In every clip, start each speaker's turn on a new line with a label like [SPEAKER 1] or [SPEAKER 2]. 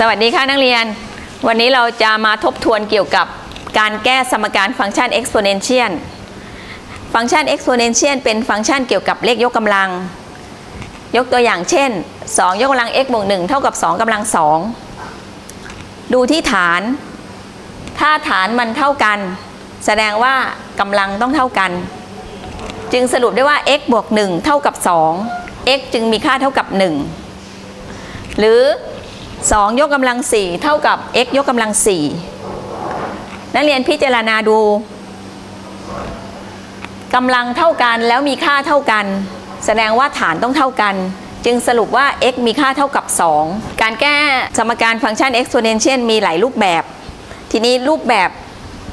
[SPEAKER 1] สวัสดีค่ะนักเรียน วันนี้เราจะมาทบทวนเกี่ยวกับการแก้สมการฟังก์ชัน exponential ฟังก์ชัน exponential เป็นฟังก์ชันเกี่ยวกับเลขยกกำลัง ยกตัวอย่างเช่น 2 ยกกำลัง x บวก1เท่ากับ 2กำลัง 2 ดูที่ฐาน ถ้าฐานมันเท่ากัน แสดงว่ากำลังต้องเท่ากัน จึงสรุปได้ว่า x บวก1เท่ากับ 2 x จึงมีค่าเท่ากับ 1 หรือ 2 ยกกำลัง 4 เท่ากับ x ยกกำลัง 4 นักเรียนพิจารณาดูกำลังเท่ากันแล้วมีค่าเท่ากัน แสดงว่าฐานต้องเท่ากัน จึงสรุปว่า x มีค่าเท่ากับ 2 การแก้สมการฟังก์ชัน exponential มีหลายรูปแบบ ทีนี้รูปแบบ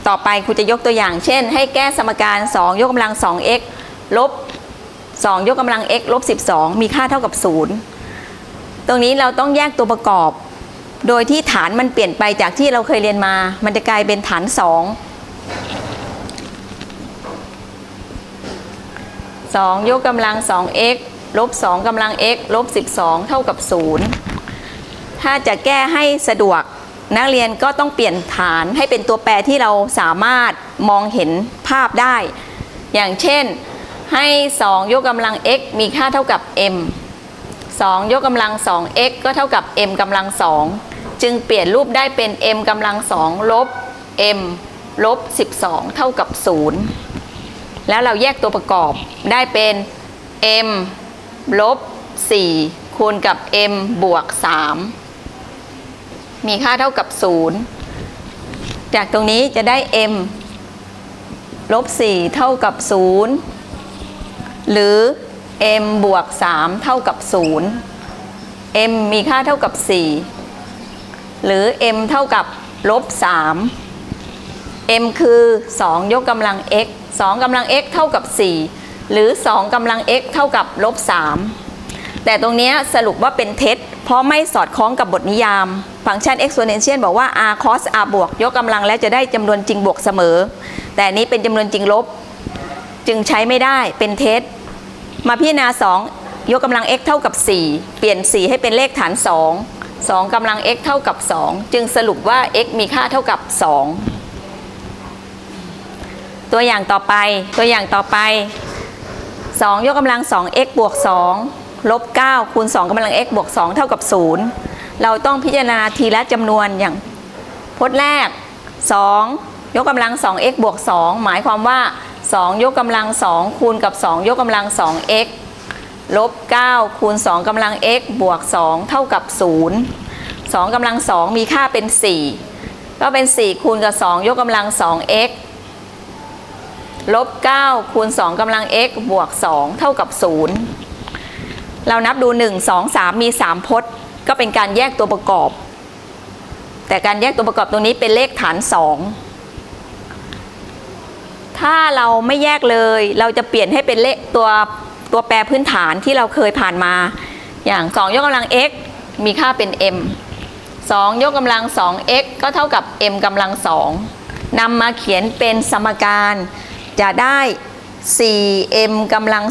[SPEAKER 1] ต่อไปครูจะยกตัวอย่าง เช่น ให้แก้สมการ 2 ยกกำลัง 2x ลบ 2 ยกกำลัง x ลบ 12 มีค่าเท่ากับ 0 รงนี้เราต้องแยกตัวประกอบ โดยที่ฐานมันเปลี่ยนไปจากที่เราเคยเรียนมา มันจะกลายเป็นฐาน2 2ยกกำลัง 2x ลบ2กำลัง x ลบ12เท่ากับ0ถ้าจะแก้ให้สะดวกนักเรียนก็ต้องเปลี่ยนฐานให้เป็นตัวแปรที่เราสามารถมองเห็นภาพได้ อย่างเช่นให้ 2 ยกกำลัง x มีค่าเท่ากับ m 2 ยกกำลัง 2x ก็เท่ากับ m กำลัง 2 จึงเปลี่ยนรูปได้เป็น m กำลัง 2 ลบ m ลบ 12 เท่ากับ 0 แล้วเราแยกตัวประกอบได้เป็น m ลบ 4 คูณกับ m บวก 3 มีค่าเท่ากับ 0 จากตรงนี้จะได้ m ลบ 4 เท่ากับ 0 หรือ m บวก 3 เท่ากับ 0 m มีค่าเท่ากับ 4 หรือ m เท่ากับลบ 3 m คือ 2 ยกกำลัง x 2กำลัง x เท่ากับ 4 หรือ 2กำลัง x เท่ากับลบ 3 แต่ตรงนี้สรุปว่าเป็นเท็จ เพราะไม่สอดคล้องกับบทนิยาม ฟังก์ชัน exponential บอกว่า r cos r บวก ยกกำลังแล้วจะได้จำนวนจริงบวกเสมอ แต่นี้เป็นจำนวนจริงลบ จึงใช้ไม่ได้เป็นเท็จ มาพิจารณา 2 ยกกำลัง x เท่ากับ 4 เปลี่ยน 4 ให้เป็นเลขฐาน 2 2กำลัง x เท่ากับ 2 จึงสรุปว่า x มีค่าเท่ากับ 2 ตัวอย่างต่อไปตัวอย่างต่อไป 2 ยกกำลัง 2x บวก 2 ลบ 9 คูณ 2กำลัง x บวก 2 เท่ากับ 0 เราต้องพิจารณาทีละจำนวนอย่างพจน์แรก 2 ยกกำลัง 2x บวก 2 หมายความว่า 2 ยกกำลัง 2 คูณกับ 2 ยกกำลัง 2x ลบ 9 คูณ 2กำลัง x บวก 2 เท่ากับ 0 2กำลัง 2 มีค่าเป็น 4 ก็เป็น 4 คูณกับ 2 ยกกำลัง 2x ลบ 9 คูณ 2กำลัง x บวก 2 เท่ากับ 0 เรานับดู 1 2 3 มี 3 พจน์ ก็เป็นการแยกตัวประกอบ แต่การแยกตัวประกอบตรงนี้เป็นเลขฐาน 2 ถ้าเราไม่แยกเลย เราจะเปลี่ยนให้เป็นเลขตัวตัวแปรพื้นฐานที่เราเคยผ่านมา อย่าง 2 ยกกำลัง x มีค่าเป็น m 2 ยกกำลัง 2x ก็เท่ากับ m กำลัง2นำมาเขียนเป็นสมการ จะได้ 4m กำลัง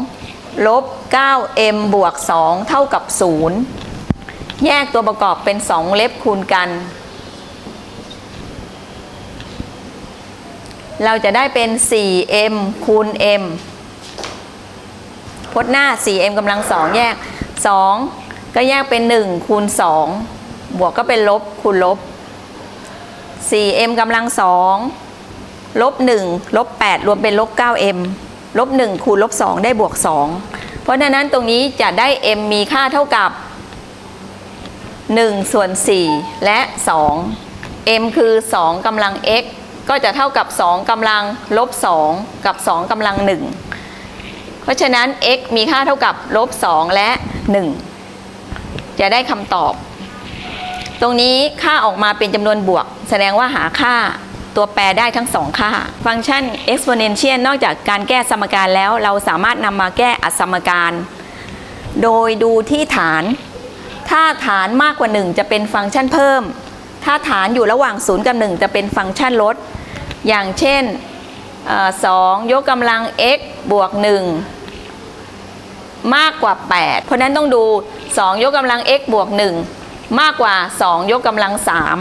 [SPEAKER 1] 2ลบ 9m บวก 2 เท่ากับ 0 แยกตัวประกอบเป็น 2 เล็บคูณกัน เราจะได้เป็น 4m คูณ m พจน์หน้า 4m กำลัง2แยก 2 ก็แยกเป็น 1 คูณ 2 บวกก็เป็นลบคูณลบ 4m กำลัง2ลบ 1 ลบ 8 รวมเป็นลบ 9m ลบ 1 คูณลบ 2 ได้บวก 2 เพราะฉะนั้นตรงนี้จะได้ m มีค่าเท่ากับ 1 ส่วน 4 และ 2 m คือ 2กำลัง x ก็จะเท่ากับ 2กำลังลบ 2 กับ 2กำลัง 1 เพราะฉะนั้น x มีค่าเท่ากับลบ 2 และ 1 จะได้คำตอบ ตรงนี้ค่าออกมาเป็นจำนวนบวก แสดงว่าหาค่าตัวแปรได้ทั้งสองค่า ฟังก์ชัน exponential นอกจากการแก้สมการแล้ว เราสามารถนำมาแก้อัสมการ โดยดูที่ฐาน ถ้าฐานมากกว่า 1 จะเป็นฟังก์ชันเพิ่ม ถ้าฐานอยู่ระหว่าง0กับ1 จะเป็นฟังก์ชันลด อย่างเช่นอ่อ2ยกกำลัง x บวก 1 มากกว่า 8 เพราะฉะนั้นต้องดู 2 ยกกำลัง x บวก 1 มากกว่า 2 ยกกำลัง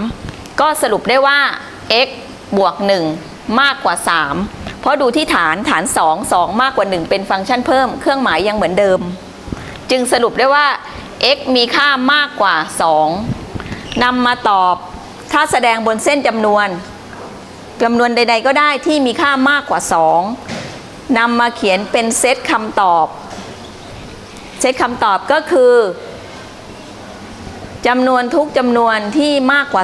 [SPEAKER 1] 3 ก็สรุปได้ว่า x บวก 1 มากกว่า 3 เพราะดูที่ฐานฐาน 2 2 มากกว่า 1 เป็นฟังก์ชันเพิ่ม เครื่องหมายยังเหมือนเดิม จึงสรุปได้ว่า x มีค่ามากกว่า 2นำมาตอบ ถ้าแสดงบนเส้นจำนวนจำนวนใด ๆ ก็ได้ที่มีค่ามากกว่า 2นำมาเขียนเป็นเซตคำตอบ เซตคำตอบก็คือจำนวนทุกจำนวนที่มากกว่า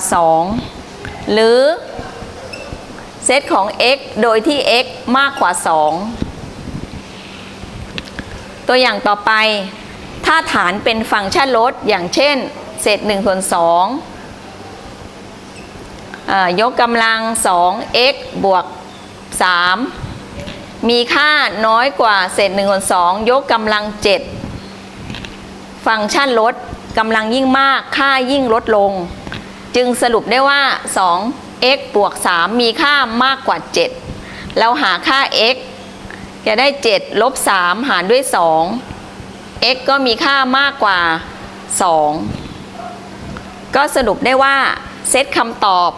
[SPEAKER 1] 2 หรือเซตของ x โดยที่ x มากกว่า 2 ตัวอย่างต่อไป ถ้าฐานเป็นฟังก์ชันลดอย่างเช่น เศษ1ส่วน2อ่า ยกกำลัง 2x บวก 3 มีค่าน้อยกว่าเศษ1ส่วน2ยกกำลัง 7 ฟังก์ชันลดกำลังยิ่งมากค่ายิ่งลดลง จึงสรุปได้ว่า 2x บวก 3 มีค่ามากกว่า 7 เราหาค่า x จะได้ 7 ลบ 3 หารด้วย 2 x ก็มีค่ามากกว่า 2 ก็สรุปได้ว่าเซตคำตอบ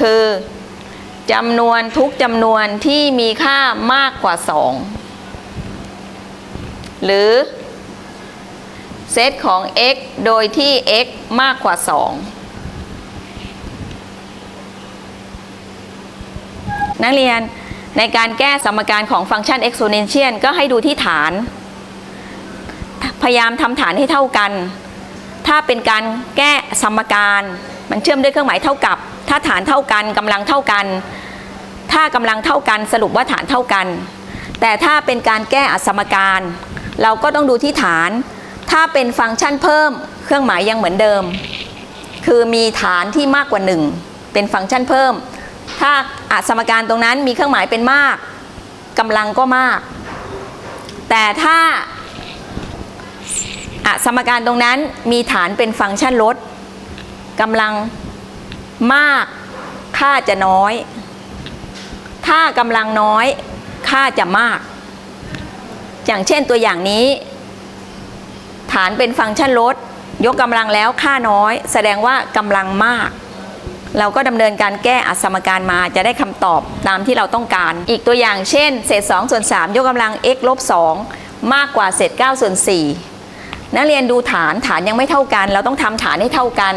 [SPEAKER 1] คือจำนวนทุกจำนวนที่มีค่ามากกว่า 2 หรือเซตของ x โดยที่ x มากกว่า 2 นักเรียนในการแก้สมการของฟังก์ชัน exponential ก็ให้ดูที่ฐาน พยายามทำฐานให้เท่ากัน ถ้าเป็นการแก้สมการ มันเชื่อมด้วยเครื่องหมายเท่ากับ ถ้าฐานเท่ากันกำลังเท่ากัน ถ้ากำลังเท่ากันสรุปว่าฐานเท่ากัน แต่ถ้าเป็นการแก้อสมการ เราก็ต้องดูที่ฐาน ถ้าเป็นฟังก์ชันเพิ่ม เครื่องหมายยังเหมือนเดิม คือมีฐานที่มากกว่า 1 เป็นฟังก์ชันเพิ่ม ถ้าอสมการตรงนั้นมีเครื่องหมายเป็นมากกำลังก็มาก แต่ถ้าอสมการตรงนั้นมีฐานเป็นฟังก์ชันลดกำลัง มากค่าจะน้อย ถ้ากำลังน้อยค่าจะมาก อย่างเช่นตัวอย่างนี้ ฐานเป็นฟังก์ชันลด ยกกำลังแล้วค่าน้อย แสดงว่ากำลังมาก เราก็ดำเนินการแก้อสมการมาจะได้คำตอบตามที่เราต้องการ อีกตัวอย่างเช่น เศษ2ส่วน3ยกกำลัง x ลบ2มากกว่าเศษ9ส่วน4นักเรียนดูฐานฐานยังไม่เท่ากัน เราต้องทำฐานให้เท่ากัน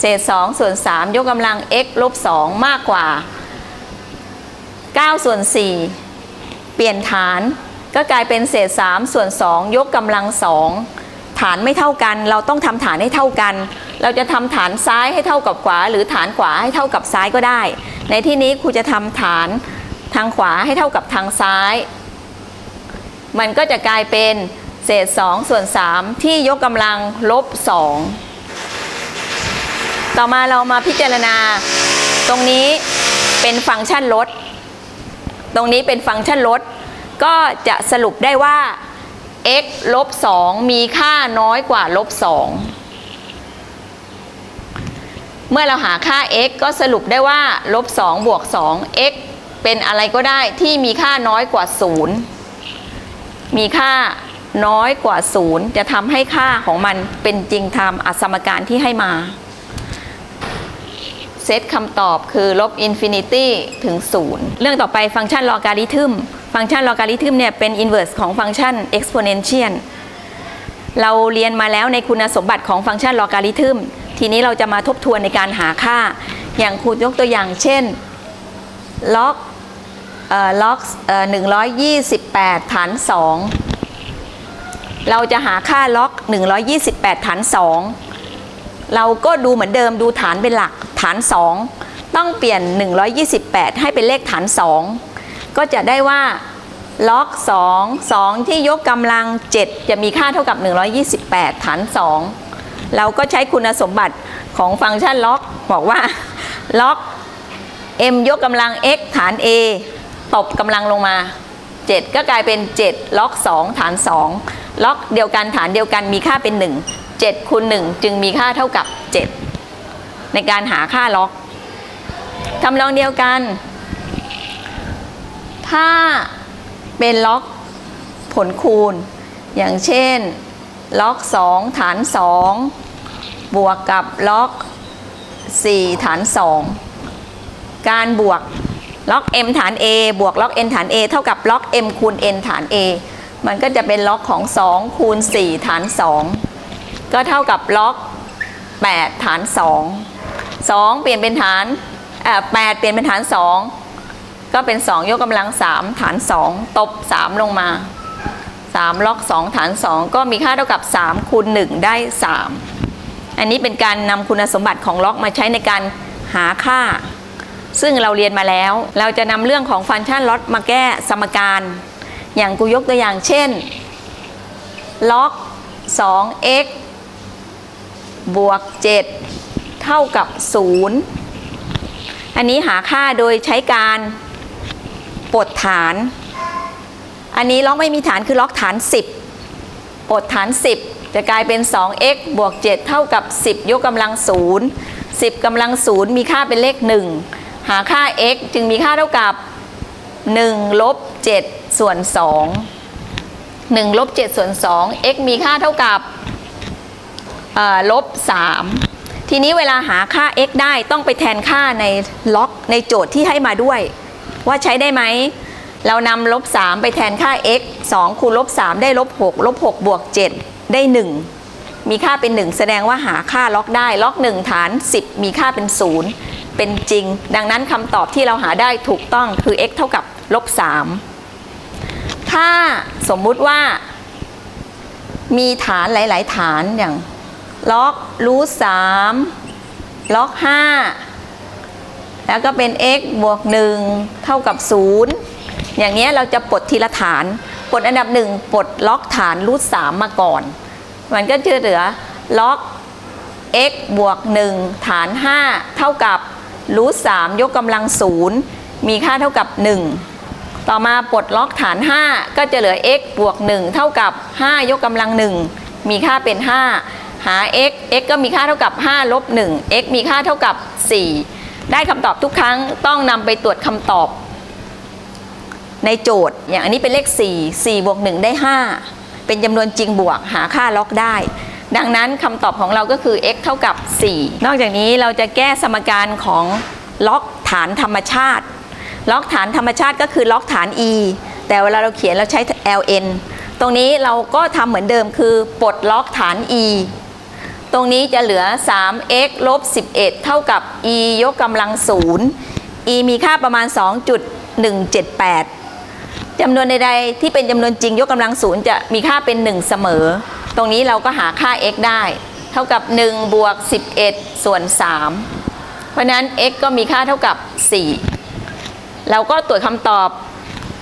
[SPEAKER 1] เศษ 2 ส่วน 3 ยกกำลัง x ลบ 2 มากกว่า 9 ส่วน 4 เปลี่ยนฐานก็กลายเป็นเศษ 3 ส่วน 2 ยกกำลัง 2 ฐานไม่เท่ากัน เราต้องทำฐานให้เท่ากัน เราจะทำฐานซ้ายให้เท่ากับขวา หรือฐานขวาให้เท่ากับซ้ายก็ได้ ในที่นี้ครูจะทำฐานทางขวาให้เท่ากับทางซ้าย มันก็จะกลายเป็นเศษ 2 ส่วน 3 ที่ยกกำลังลบ 2 ต่อมาเรามาพิจารณา ตรงนี้เป็นฟังก์ชันลด ตรงนี้เป็นฟังก์ชันลด ก็จะสรุปได้ว่า x ลบ2มีค่าน้อยกว่าลบ2เมื่อเราหาค่า x ก็สรุปได้ว่าลบ2บวก2 x เป็นอะไรก็ได้ที่มีค่าน้อยกว่า 0 มีค่าน้อยกว่า 0 จะทำให้ค่าของมันเป็นจริงตามอสมการที่ให้มา เซตคำตอบคือลบอินฟินิตี้ถึง 0 เรื่องต่อไปฟังก์ชันลอการิทึม ฟังก์ชันลอการิทึมเนี่ยเป็นอินเวอร์สของฟังก์ชันเอ็กซ์โพเนนเชียลเราเรียนมาแล้วในคุณสมบัติของฟังก์ชันลอการิทึม ทีนี้เราจะมาทบทวนในการหาค่า อย่างครูยกตัวอย่างเช่นล็อกล็อกหนึ่งร้อยยี่สิบแปดฐาน2เราจะหาค่าล็อก 128 ฐาน 2 เราก็ดูเหมือนเดิมดูฐานเป็นหลัก ฐาน 2 ต้องเปลี่ยน 128 ให้เป็นเลขฐาน 2 ก็จะได้ว่าล็อก2 2 ที่ยกกำลัง 7 จะมีค่าเท่ากับ 128 ฐาน 2 เราก็ใช้คุณสมบัติของฟังก์ชันล็อกบอกว่าล็อก m ยกกำลัง x ฐาน a ตบกำลังลงมา 7 ก็กลายเป็น 7 ล็อก 2 ฐาน 2 ล็อกเดียวกันฐานเดียวกันมีค่าเป็น 1 7คูณ1จึงมีค่าเท่ากับ 7 ในการหาค่าล็อกทำลองเดียวกัน ถ้าเป็นล็อกผลคูณ อย่างเช่น ล็อก 2 ฐาน 2 บวกกับล็อก 4 ฐาน 2 การบวกล็อก m ฐาน a บวกล็อก n ฐาน a เท่ากับล็อก m คูณ n ฐาน a มันก็จะเป็นล็อกของ 2 คูณ 4 ฐาน 2 ก็เท่ากับล็อก 8 ฐาน 2 2 เปลี่ยนเป็นฐานเอ่อ8เปลี่ยนเป็นฐาน 2 ก็เป็น 2 ยกกำลัง 3 ฐาน 2 ตบ 3 ลงมา 3 ล็อก 2 ฐาน 2 ก็มีค่าเท่ากับ 3 คูณ 1 ได้ 3 อันนี้เป็นการนำคุณสมบัติของล็อกมาใช้ในการหาค่า ซึ่งเราเรียนมาแล้ว เราจะนำเรื่องของฟังก์ชันล็อกมาแก้สมการ อย่างกูยกตัวอย่างเช่น ล็อก 2x บวก 7 เท่ากับ 0 อันนี้หาค่าโดยใช้การปลดฐาน อันนี้ล็อกไม่มีฐานคือล็อกฐาน 10ปลดฐาน 10 จะกลายเป็น 2x บวก 7 เท่ากับ 10 ยกกำลัง 0 10กำลัง 0 มีค่าเป็นเลข 1 หาค่า x จึงมีค่าเท่ากับ 1 ลบ 7 ส่วน 2 1 ลบ 7 ส่วน 2 x มีค่าเท่ากับลบ 3 ทีนี้เวลาหาค่า x ได้ต้องไปแทนค่าในล็อกในโจทย์ที่ให้มาด้วย ว่าใช้ได้ไหม เรานำลบ3ไปแทนค่า x 2คูณลบ3ได้ลบ6ลบ6บวก7 ได้ 1 มีค่าเป็น 1 แสดงว่าหาค่าล็อกได้ ล็อก 1 ฐาน 10 มีค่าเป็น 0 เป็นจริง ดังนั้นคำตอบที่เราหาได้ถูกต้องคือ x เท่ากับลบ3ถ้าสมมุติว่ามีฐานหลาย ๆ ฐานอย่าง ล็อกรูทสามล็อก5แล้วก็เป็น x บวก1เท่ากับ0อย่างนี้ยเราจะปลดทีละฐานปลดอันดับหนึ่งปลดล็อกฐานรูทสามมาก่อน มันก็จะเหลือล็อก x บวก1ฐาน5เท่ากับรูทสามยกกำลัง0มีค่าเท่ากับ1ต่อมาปลดล็อกฐาน 5 ก็จะเหลือ x บวก 1 เท่ากับ 5 ยกกำลัง 1 มีค่าเป็น 5 หา x x ก็มีค่าเท่ากับ5ลบ1 x มีค่าเท่ากับ 4 ได้คำตอบทุกครั้งต้องนำไปตรวจคำตอบ ในโจทย์อย่างอันนี้เป็นเลข 4 4บวก1ได้ 5 เป็นจำนวนจริงบวกหาค่าล็อกได้ ดังนั้นคำตอบของเราก็คือ x เท่ากับ 4 นอกจากนี้เราจะแก้สมการของล็อกฐานธรรมชาติ ล็อกฐานธรรมชาติก็คือล็อกฐาน e แต่เวลาเราเขียนเราใช้ ln ตรงนี้เราก็ทำเหมือนเดิมคือปลดล็อกฐาน e ตรงนี้จะเหลือ 3x ลบ 11 เท่ากับ e ยกกำลัง 0 e มีค่าประมาณ 2.178จำนวนใดๆที่เป็นจำนวนจริงยกกำลัง 0 จะมีค่าเป็น 1 เสมอ ตรงนี้เราก็หาค่า x ได้ เท่ากับ 1 บวก 11 ส่วน 3 เพราะฉะนั้น x ก็มีค่าเท่ากับ 4 เราก็ตรวจคำตอบ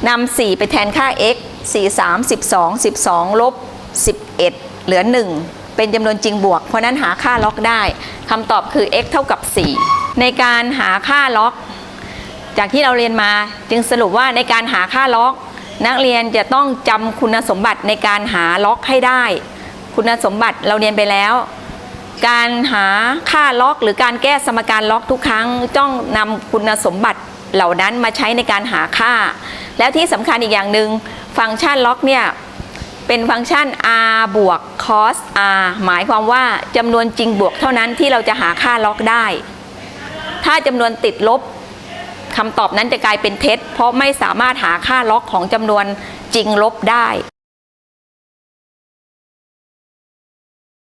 [SPEAKER 1] นำ4 ไปแทนค่า x 4 3 12 12 ลบ 11 เหลือ 1 เป็นจำนวนจริงบวก เพราะนั้นหาค่าล็อกได้คำตอบคือ x เท่ากับ 4 ในการหาค่าล็อก จากที่เราเรียนมาจึงสรุปว่าในการหาค่าล็อก นักเรียนจะต้องจำคุณสมบัติในการหาล็อกให้ได้ คุณสมบัติเราเรียนไปแล้ว การหาค่าล็อกหรือการแก้สมการล็อกทุกครั้งต้องนำคุณสมบัติเหล่านั้นมาใช้ในการหาค่า แล้วที่สำคัญอีกอย่างหนึ่งฟังก์ชันล็อกเนี่ย เป็นฟังก์ชัน r บวก cos r หมายความว่าจำนวนจริงบวกเท่านั้นที่เราจะหาค่าล็อกได้ ถ้าจำนวนติดลบคำตอบนั้นจะกลายเป็นเท็จ เพราะไม่สามารถหาค่าล็อกของจำนวนจริงลบได้